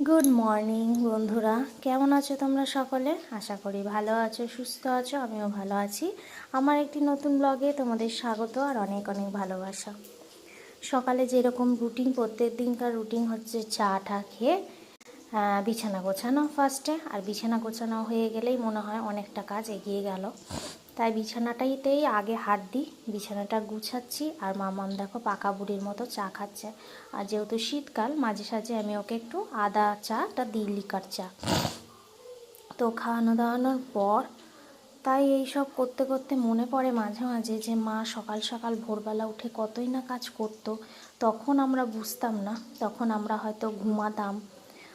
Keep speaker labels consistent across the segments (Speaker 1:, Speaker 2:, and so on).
Speaker 1: Good morning বন্ধুরা। কেমন আছো তোমরা সকলে? আশা করি ভালো আছো, সুস্থ আছো, আমিও ভালো আছি। আমার একটি নতুন ব্লগে তোমাদের স্বাগত আর অনেক অনেক ভালোবাসা। সকালে যেরকম রুটিন প্রত্যেক দিনকার রুটিন হচ্ছে চা টা খেয়ে বিছানা গোছানো ফার্স্টে আর বিছানা গোছানো হয়ে গেলেই মনে হয় অনেকটা কাজ এগিয়ে গেল। তাই বিছানাটাইতেই আগে হাত দিই, বিছানাটা গুছাচ্ছি আর মামাম দেখো পাকা বুড়ির মতো চা খাচ্ছে। আর যেহেতু শীতকাল, মাঝে সাঝে আমি ওকে একটু আদা চাটা দিই লিকার চা। তো খাওয়ানো দাওয়ানোর পর তাই এই সব করতে করতে মনে পড়ে মাঝে মাঝে যে, মা, সকাল সকাল ভোরবেলা উঠে কতই না কাজ করত। তখন আমরা বুঝতাম না, তখন আমরা হয়তো ঘুমাতাম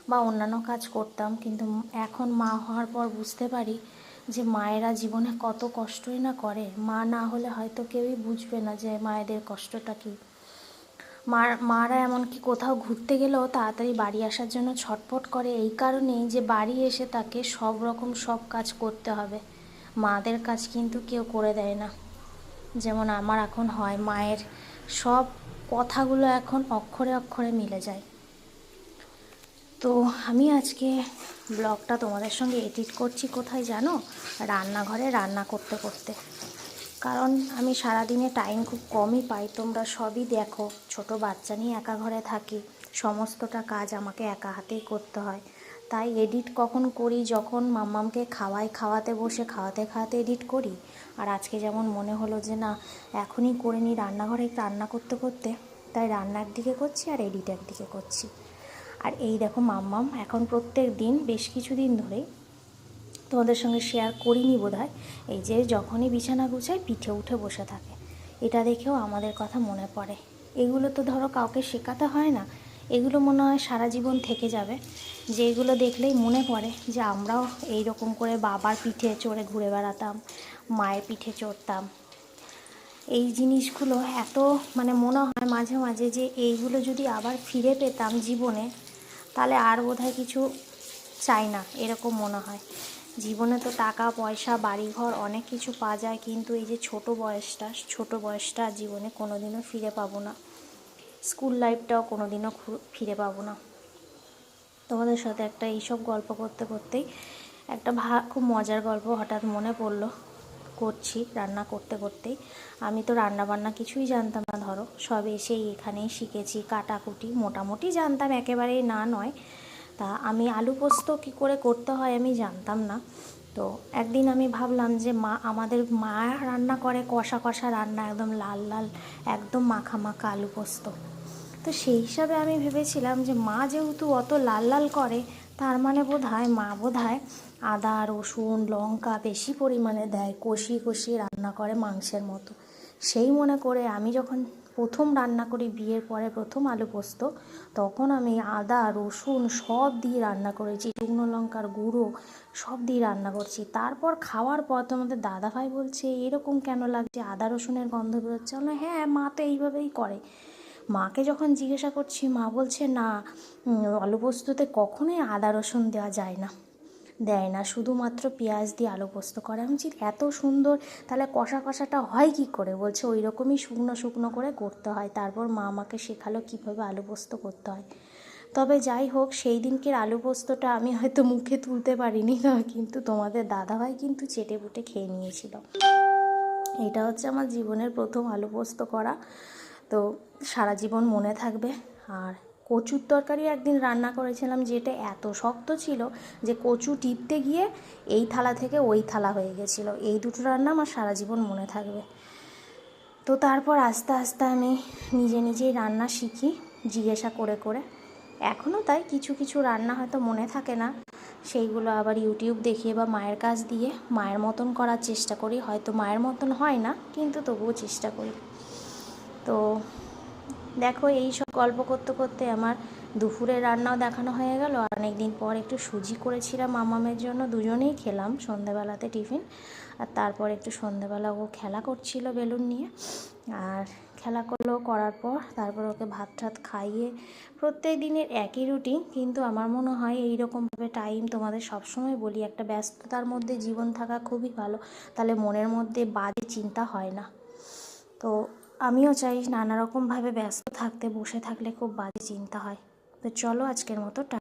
Speaker 1: বা অন্যান্য কাজ করতাম। কিন্তু এখন মা হওয়ার পর বুঝতে পারি যে মায়েরা জীবনে কত কষ্টই না করে। মা না হলে হয়তো কেউই বুঝবে না যে মায়েদের কষ্টটা কী। মার, মারা এমনকি কোথাও ঘুরতে গেলেও তাড়াতাড়ি বাড়ি আসার জন্য ছটফট করে। এই কারণেই যে বাড়ি এসে তাকে সব রকম সব কাজ করতে হবে। মাদের কাজ কিন্তু কেউ করে দেয় না। যেমন আমার এখন হয়, মায়ের সব কথাগুলো এখন অক্ষরে অক্ষরে মিলে যায়। তো আমি আজকে ব্লগটা তোমাদের সঙ্গে এডিট করছি কোথায় জানো? রান্নাঘরে রান্না করতে করতে। কারণ আমি সারাদিনে টাইম খুব কমই পাই। তোমরা সবই দেখো, ছোট বাচ্চা নিয়ে একা ঘরে থাকি, সমস্তটা কাজ আমাকে একা হাতেই করতে হয়। তাই এডিট কখন করি? যখন মাম্মামকে খাওয়াই, খাওয়াতে বসে, খাওয়াতে খাওয়াতে এডিট করি। আর আজকে যেমন মনে হলো যে, না, এখনই করে নিই রান্নাঘরে, রান্না করতে করতে। তাই রান্নার দিকে করছি আর এডিট একদিকে করছি। আর এই দেখো মাম্মাম, এখন প্রত্যেক দিন বেশ কিছুদিন ধরেই তোমাদের সঙ্গে শেয়ার করিনি বোধহয়। এই যে যখনই বিছানা গুছায় পিঠে উঠে বসে থাকে। এটা দেখেও আমাদের কথা মনে পড়ে। এগুলো তো ধরো কাউকে শেখাতে হয় না। এগুলো মনে হয় সারা জীবন থেকে যাবে। যে এগুলো দেখলেই মনে পড়ে যে আমরাও এই রকম করে বাবার পিঠে চড়ে ঘুরে বেড়াতাম, মায়ের পিঠে চড়তাম। এই জিনিসগুলো এত মানে মনে হয় মাঝে মাঝে যে এইগুলো যদি আবার ফিরে পেতাম জীবনে তাহলে আর বোধহয় কিছু চাই না, এরকম মনে হয়। জীবনে তো টাকা, পয়সা, বাড়িঘর অনেক কিছু পাওয়া যায়, কিন্তু এই যে ছোট বয়সটা ছোট বয়সটা জীবনে কোনোদিনও ফিরে পাবো না। স্কুল লাইফটাও কোনোদিনও ফিরে পাবো না। তোমাদের সাথে একটা এইসব গল্প করতে করতেই একটা ভা, খুব মজার গল্প হঠাৎ মনে পড়ল। করছি রান্না করতে করতেই আমি তো রান্না বান্না কিছুই জানতাম না, ধরো। সব এসেই এখানেই শিখেছি কাটাকুটি। মোটামুটি জানতাম, একেবারেই না নয়। তা আমি আলু পোস্ত কী করে করতে হয় আমি জানতাম না। তো একদিন আমি ভাবলাম যে, মা, আমাদের মা রান্না করে কষা কষা রান্না, একদম লাল লাল, একদম মাখা মাখা আলু পোস্ত। তো সেই হিসাবে আমি ভেবেছিলাম যে মা যেহেতু অত লাল লাল করে, তার মানে বোধ হয় মা বোধ হয় আদা, রসুন, লঙ্কা বেশি পরিমাণে দেয়, কষিয়ে কষিয়ে রান্না করে মাংসের মতো। সেই মনে করে আমি যখন প্রথম রান্না করি বিয়ের পরে প্রথম আলু পোস্ত, তখন আমি আদা, রসুন সব দিয়ে রান্না করেছি, শুকনো লঙ্কার গুঁড়ো সব দিয়ে রান্না করছি। তারপর খাওয়ার পর তো আমাদের দাদাভাই বলছে, এরকম কেন লাগছে? আদা, রসুনের গন্ধ বেরোচ্ছে? হ্যাঁ মা তো এইভাবেই করে। মাকে যখন জিজ্ঞাসা করছি, মা বলছে, না আলু পোস্ততে কখনোই আদা রসুন দেওয়া যায় না। দেয় না, শুধুমাত্র পেঁয়াজ দিয়ে আলু পোস্ত করে। আমি বলছি, এত সুন্দর, তাহলে কষা কষাটা হয় কি করে? বলছে, ওই রকমই শুকনো শুকনো করে করতে হয়। তারপর মা আমাকে শেখালো কীভাবে আলু পোস্ত করতে হয়। তবে যাই হোক, সেই দিনকের আলু পোস্তটা আমি হয়তো মুখে তুলতে পারিনি কিন্তু তোমাদের দাদাভাই কিন্তু চেটে পুটে খেয়ে নিয়েছিল। এটা হচ্ছে আমার জীবনের প্রথম আলু পোস্ত করা। তো সারা জীবন মনে থাকবে। আর কচুর তরকারি একদিন রান্না করেছিলাম যেটা এত শক্ত ছিল যে কচু টিপতে গিয়ে এই থালা থেকে ওই থালা হয়ে গেছিল। এই দুটো রান্না আমার সারা জীবন মনে থাকবে। তো তারপর আস্তে আস্তে আমি নিজে নিজেই রান্না শিখি, জিজ্ঞাসা করে করে। এখনও তাই কিছু কিছু রান্না হয়তো মনে থাকে না। সেইগুলো আবার ইউটিউব দেখিয়ে বা মায়ের কাজ দিয়ে মায়ের মতন করার চেষ্টা করি। হয়তো মায়ের মতন হয় না, কিন্তু তবুও চেষ্টা করি। তো দেখো, এই সব গল্প করতে করতে আমার দুপুরের রান্নাও দেখানো হয়ে গেল। আর অনেক দিন পর একটু সুজি করেছিলাম মামামের জন্য, দুজনেই খেলাম সন্ধেবেলাতে টিফিন। আর তারপর একটু সন্ধেবেলা ও খেলা করছিল বেলুন নিয়ে। আর খেলা করল, করার পর তারপর ওকে ভাত টাত খাইয়ে প্রত্যেক দিনের একই রুটিন। কিন্তু আমার মনে হয় এই রকমভাবে টাইম তোমাদের সবসময় বলি, একটা ব্যস্ততার মধ্যে জীবন থাকা খুবই ভালো। তাহলে মনের মধ্যে বাজে চিন্তা হয় না। তো আমিও চাই নানা রকমভাবে ব্যস্ত থাকতে, বসে থাকলে খুব বাজে চিন্তা হয়। তো চলো আজকের মতো, টা